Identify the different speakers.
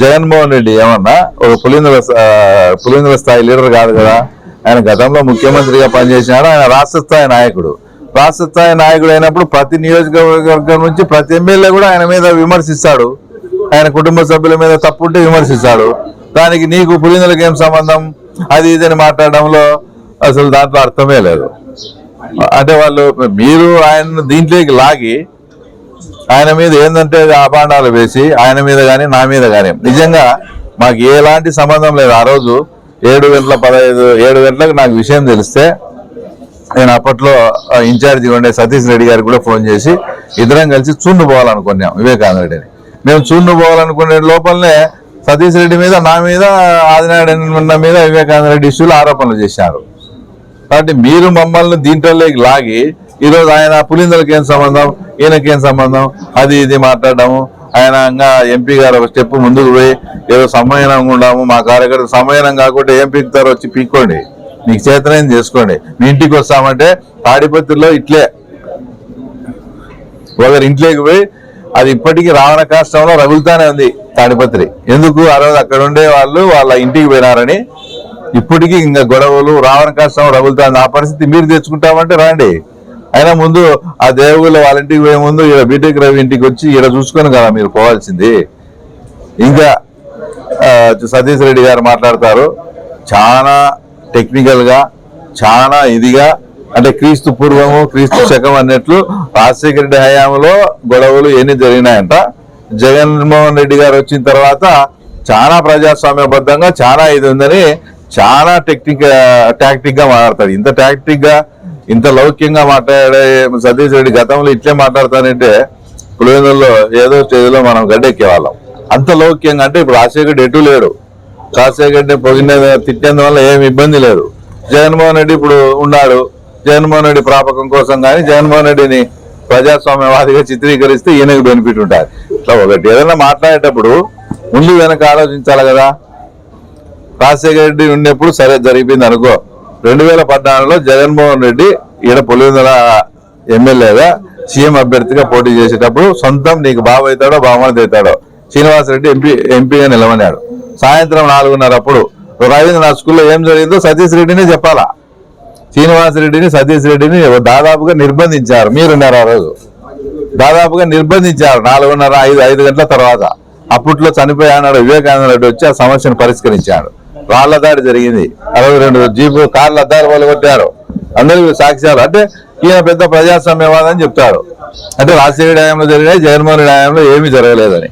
Speaker 1: జగన్మోహన్ రెడ్డి ఏమన్నా? ఒక పులిందుల ఆ, పులిందుల స్థాయి లీడర్ కాదు కదా? ఆయన గతంలో ముఖ్యమంత్రిగా పనిచేసినాడు. ఆయన రాష్ట్ర స్థాయి నాయకుడు. రాష్ట్ర స్థాయి నాయకుడు అయినప్పుడు ప్రతి నియోజకవర్గం నుంచి ప్రతి ఎమ్మెల్యే కూడా ఆయన మీద విమర్శిస్తాడు. ఆయన కుటుంబ సభ్యుల మీద తప్పుంటే విమర్శిస్తాడు. దానికి నీకు పులిందులకు ఏం సంబంధం? అది ఇది అని మాట్లాడడంలో అసలు దాంట్లో అర్థమే లేదు. అంటే వాళ్ళు మీరు ఆయన దీంట్లోకి లాగి ఆయన మీద ఏంటంటే ఆపాండాలు వేసి ఆయన మీద కానీ నా మీద కానీ నిజంగా మాకు ఎలాంటి సంబంధం లేదు. ఆ రోజు ఏడు గంటల పదహైదు ఏడు గంటలకు నాకు విషయం తెలిస్తే నేను అప్పట్లో ఇన్ఛార్జిగా ఉండే సతీష్ రెడ్డి గారికి కూడా ఫోన్ చేసి ఇద్దరం కలిసి చూండు పోవాలనుకున్నాం వివేకానంద రెడ్డిని మేము చూండు పోవాలనుకునే లోపలనే సతీష్ రెడ్డి మీద నా మీద ఆదినారాయణ మీద వివేకానంద రెడ్డి ఇష్యూలు ఆరోపణలు చేశారు. కాబట్టి మీరు మమ్మల్ని దీంట్లోకి లాగి ఈరోజు ఆయన పులిందలకి ఏం సంబంధం? ఈయనకి ఏం సంబంధం? అది ఇది మాట్లాడము. ఆయన ఇంకా ఎంపీ గారు ఒక స్టెప్ ముందుకు పోయి ఏదో సమయనంగా ఉండాము. మా కార్యకర్త సమయనం కాకుండా ఏం పీకుతారో వచ్చి పీక్కోండి. మీకు చేతనైంది చేసుకోండి. మీ ఇంటికి వస్తామంటే తాడిపత్రిలో ఇట్లే. ఒకరి ఇంట్లోకి పోయి అది ఇప్పటికీ రావణ కాష్టంలో రగులుతానే ఉంది తాడిపత్రి. ఎందుకు? ఆ రోజు అక్కడ ఉండే వాళ్ళు వాళ్ళ ఇంటికి పోయినారని. ఇప్పటికీ ఇంకా గొడవలు రావణ కాష్టం రగులుతుంది. ఆ పరిస్థితి మీరు తెచ్చుకుంటామంటే రండి. అయినా ముందు ఆ దేవుళ్ళ వాళ్ళ ఇంటికి పోయే ముందు ఈడ బీటెక్ రవి ఇంటికి వచ్చి ఈడ చూసుకొని కదా మీరు పోవాల్సింది. ఇంకా సతీష్ రెడ్డి గారు మాట్లాడతారు. చాలా టెక్నికల్గా చాలా ఇదిగా అంటే క్రీస్తు పూర్వము క్రీస్తు శకం అన్నట్లు రాజశేఖర రెడ్డి హయాంలో గొడవలు ఎన్ని జరిగినాయంట. జగన్మోహన్ రెడ్డి గారు వచ్చిన తర్వాత చాలా ప్రజాస్వామ్యబద్ధంగా చాలా ఇది ఉందని చాలా టెక్నిక్ టాక్టిక్గా మాట్లాడతాడు ఇంత టాక్టిక్గా ఇంత లౌక్యంగా మాట్లాడే సతీష్ రెడ్డి గతంలో ఇట్లే మాట్లాడతానంటే పులివెందుల్లో ఏదో స్టేజ్లో మనం గడ్డెక్కేవాళ్ళం. అంత లౌక్యంగా అంటే ఇప్పుడు రాజశేఖర్ ఎటు లేడు? రాజశేఖర్ రెడ్డి పొగిన తిట్టేందువల్ల ఏమి ఇబ్బంది లేదు. జగన్మోహన్ రెడ్డి ఇప్పుడు ఉన్నాడు. జగన్మోహన్ రెడ్డి ప్రాపకం కోసం కానీ జగన్మోహన్ రెడ్డిని ప్రజాస్వామ్యవాదిగా చిత్రీకరిస్తే ఈయనకు బెనిఫిట్ ఉంటుంది ఇట్లా ఒకటి ఏదైనా మాట్లాడేటప్పుడు ముందు వెనక ఆలోచించాలి కదా. రాజశేఖర రెడ్డి ఉన్నప్పుడు సరే జరిగింది అనుకో. రెండు వేల పద్నాలుగులో జగన్మోహన్ రెడ్డి ఈడ పులివెందుల ఎమ్మెల్యేగా సీఎం అభ్యర్థిగా పోటీ చేసేటప్పుడు సొంతం నీకు బాబు అవుతాడో బావమని అవుతాడో శ్రీనివాసరెడ్డి ఎంపీ ఎంపీగా నిలవనాడు సాయంత్రం నాలుగున్నర అప్పుడు రవీంద్రనాథ్ స్కూల్లో ఏం జరిగిందో సతీష్ రెడ్డినే చెప్పాలా? శ్రీనివాసరెడ్డిని సతీష్ రెడ్డిని దాదాపుగా నిర్బంధించారు. మీరున్నారు ఆ రోజు. దాదాపుగా నిర్బంధించారు నాలుగున్నర ఐదు ఐదు గంటల తర్వాత. అప్పట్లో చనిపోయాడు వివేకానంద రెడ్డి వచ్చి ఆ సమస్యను పరిష్కరించాడు. రాళ్ళ దాడి జరిగింది. అరవై రెండు జీపు కార్ల అద్దాలు వాళ్ళు కొట్టారు అందరికీ సాక్ష్యాలు అంటే ఈయన పెద్ద ప్రజాస్వామ్యవాదని చెప్తారు. అంటే రాజశేఖర హయాంలో జరిగినాయి జగన్మోహన్ రెడ్డి హయాంలో ఏమీ జరగలేదని.